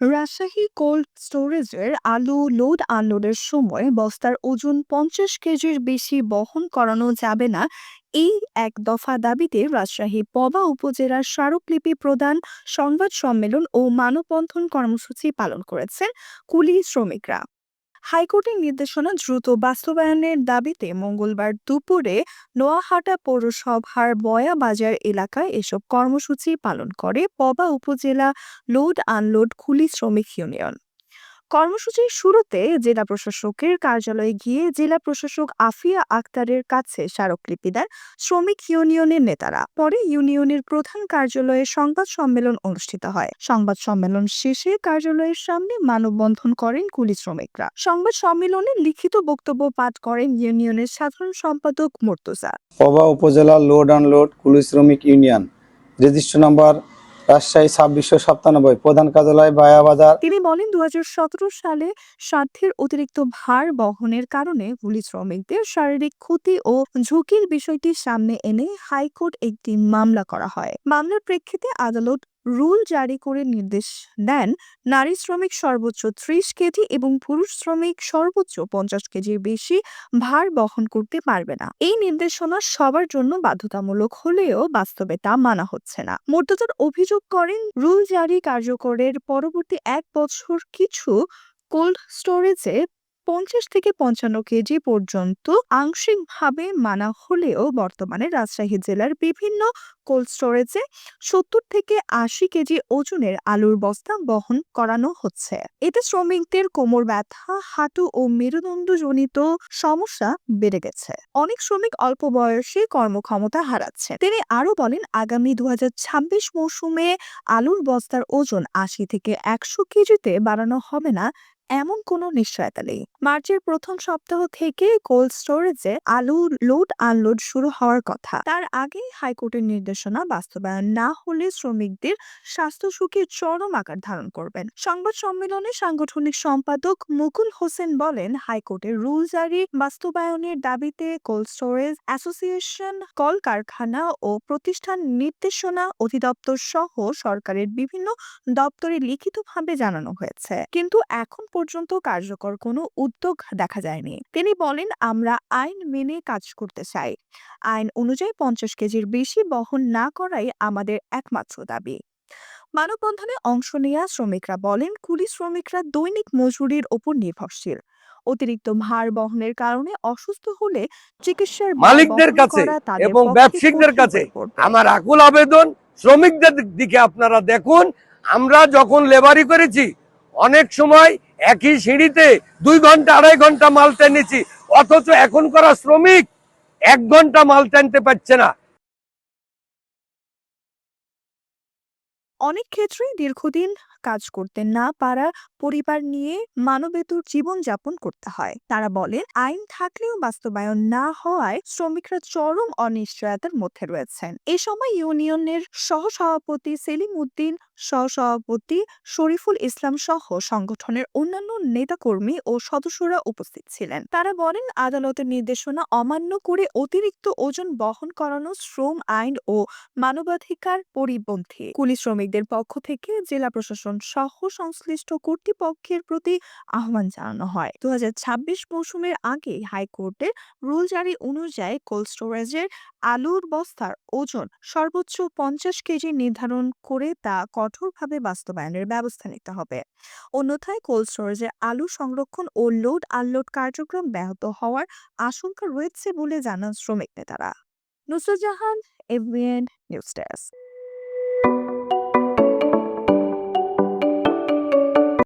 Rajshahi cold স্টোরেজের আলু load আনলোডের সময় বস্তার ওজন পঞ্চাশ কেজির বেশি বহন করানো যাবে না। এই এক দফা দাবিতে রাজশাহী পবা উপজেলার স্মারকলিপি প্রদান, সংবাদ সম্মেলন ও মানববন্ধন কর্মসূচি পালন করেছেন কুলি শ্রমিকরা। হাইকোর্টের নির্দেশনা দ্রুত বাস্তবায়নের দাবিতে মঙ্গলবার দুপুরে নোয়াহাটা পৌরসভার বয়া বাজার এলাকায় এসব কর্মসূচি পালন করে পবা উপজেলা লোড আনলোড খুলি শ্রমিক ইউনিয়ন। কর্মসূচির শুরুতে জেলা প্রশাসকের কার্যালয়ে গিয়ে জেলা প্রশাসক আফিয়া আক্তারের কাছে স্মারকলিপি দেন শ্রমিক ইউনিয়নের নেতারা। পরে ইউনিয়নের প্রধান কার্যালয়ে সংবাদ সম্মেলন অনুষ্ঠিত হয়। সংবাদ সম্মেলন শেষে কার্যালয়ের সামনে মানববন্ধন করেন কুলি শ্রমিকরা। সংবাদ সম্মেলনে লিখিত বক্তব্য পাঠ করেন ইউনিয়নের সাধারণ সম্পাদক মুর্তজা। পবা উপজেলা লোড আনলোড কুলি শ্রমিক ইউনিয়ন। রেজিস্ট্রেশন নাম্বার রাজশাহী ছাব্বিশশো সাতানব্বই প্রধান কার্যালয় বায়া বাজার তিনি বলেন দু হাজার সতেরো সালে স্বার্থের অতিরিক্ত ভার বহনের কারণে কুলি শ্রমিকদের শারীরিক ক্ষতি ও ঝুঁকির বিষয়টি সামনে এনে হাইকোর্ট একটি মামলা করা হয়। মামলার প্রেক্ষিতে আদালত রুল জারি করে নির্দেশ দেন নারী শ্রমিক সর্বোচ্চ ত্রিশ কেজি এবং পুরুষ শ্রমিক সর্বোচ্চ পঞ্চাশ কেজির বেশি ভার বহন করতে পারবে না। এই নির্দেশনা সবার জন্য বাধ্যতামূলক হলেও বাস্তবে তা মানা হচ্ছে না। মোর্তজার অভিযোগ করেন, রুল জারি কার্যকরের পরবর্তী এক বছর কিছু কোল্ড স্টোরেজে পঞ্চাশ থেকে পঞ্চান্ন কেজি পর্যন্ত আংশিকভাবে মানা হলেও বর্তমানে রাজশাহী জেলার বিভিন্ন কোল্ড স্টোরেজে সত্তর থেকে আশি কেজি ওজনের আলুর বস্তা বহন করানো হচ্ছে। এতে শ্রমিকদের কোমর ব্যথা, হাঁটু ও মেরুদণ্ডজনিত সমস্যা বেড়ে গেছে। অনেক শ্রমিক অল্প বয়সে কর্মক্ষমতা হারাচ্ছে তিনি আরও বলেন, আগামী দু হাজার ছাব্বিশ মৌসুমে আলুর বস্তার ওজন আশি থেকে একশো কেজিতে বাড়ানো হবে না। এমন কোনো নিশ্চয়তা নেই। মার্চের প্রথম সপ্তাহ থেকে কোল্ড স্টোরেজে আলু লোড আনলোড শুরু হওয়ার কথা। তার আগে হাইকোর্টের নির্দেশনা বাস্তবায়ন না হলে শ্রমিকদের স্বাস্থ্য ঝুঁকি চরম আকার ধারণ করবেন। সংবাদ সম্মেলনে সাংগঠনিক সম্পাদক মুকুল হোসেন বলেন, হাইকোর্টের রুল জারি বাস্তবায়নের দাবিতে কোল্ড স্টোরেজ অ্যাসোসিয়েশন, কলকারখানা ও প্রতিষ্ঠান নির্দেশনা অধিদপ্তর সহ সরকারের বিভিন্ন দপ্তরে লিখিতভাবে জানানো হয়েছে। কিন্তু এখন পর্যন্ত কার্যকর কোনো উদ্যোগ দেখা যায়নি। তিনি বলেন আমরা আইন মেনে কাজ করতে চাই। আইন অনুযায়ী পঞ্চাশ কেজির বেশি বহন না করাই আমাদের একমাত্র দাবি। মানববন্ধনে অংশ নেওয়া শ্রমিকরা বলেন কুলি শ্রমিকরা দৈনিক মজুরির ওপর নির্ভরশীল। অতিরিক্ত ভার বহনের কারণে অসুস্থ হলে চিকিৎসার মালিকদের কাছে এবং কঠিন কাছে আমার আকুল আবেদন শ্রমিকদের দিকে আপনারা দেখুন। আমরা যখন লেবারি করেছি অনেক সময় একই সিঁড়িতে দুই ঘণ্টা, আড়াই ঘণ্টা মাল টেনেছি। অথচ এখন করা শ্রমিক এক ঘণ্টা মাল টানতে পারছে না। অনেক ক্ষেত্রেই দীর্ঘদিন কাজ করতে না পারা পরিবার নিয়ে মানবেতর জীবনযাপন করতে হয়। তারা বলেন, আইন থাকলেও বাস্তবায়ন না হওয়ায় শ্রমিকরা চরম অনিশ্চয়তার মধ্যে রয়েছেন। এ সময় ইউনিয়নের সহসভাপতি সেলিম উদ্দিন, সহসভাপতি শরীফুল ইসলাম সহ সংগঠনের অন্যান্য নেতাকর্মী ও সদস্যরা উপস্থিত ছিলেন। তারা বলেন, আদালতের নির্দেশনা অমান্য করে অতিরিক্ত ওজন বহন করানো শ্রম আইন ও মানবাধিকার পরিপন্থী। কুলি শ্রমিকদের পক্ষ থেকে জেলা প্রশাসন সহ সংশ্লিষ্ট কর্তৃপক্ষের প্রতি আহ্বান জানানো হয়। দু মৌসুমের আগে হাইকোর্টের রুল জারি অনুযায়ী কোল্ড স্টোরেজের আলুর বস্তার ওজন সর্বোচ্চ পঞ্চাশ কেজি নির্ধারণ করে তা কঠোরভাবে বাস্তবায়নের ব্যবস্থা নিতে হবে। অন্যথায় কোল্ড স্টোরেজের আলু সংরক্ষণ ও লোড আনলোড কার্যক্রম ব্যাহত হওয়ার আশঙ্কা রয়েছে বলে জানান শ্রমিক নেতারা। Nusrat Jahan AVN news desk.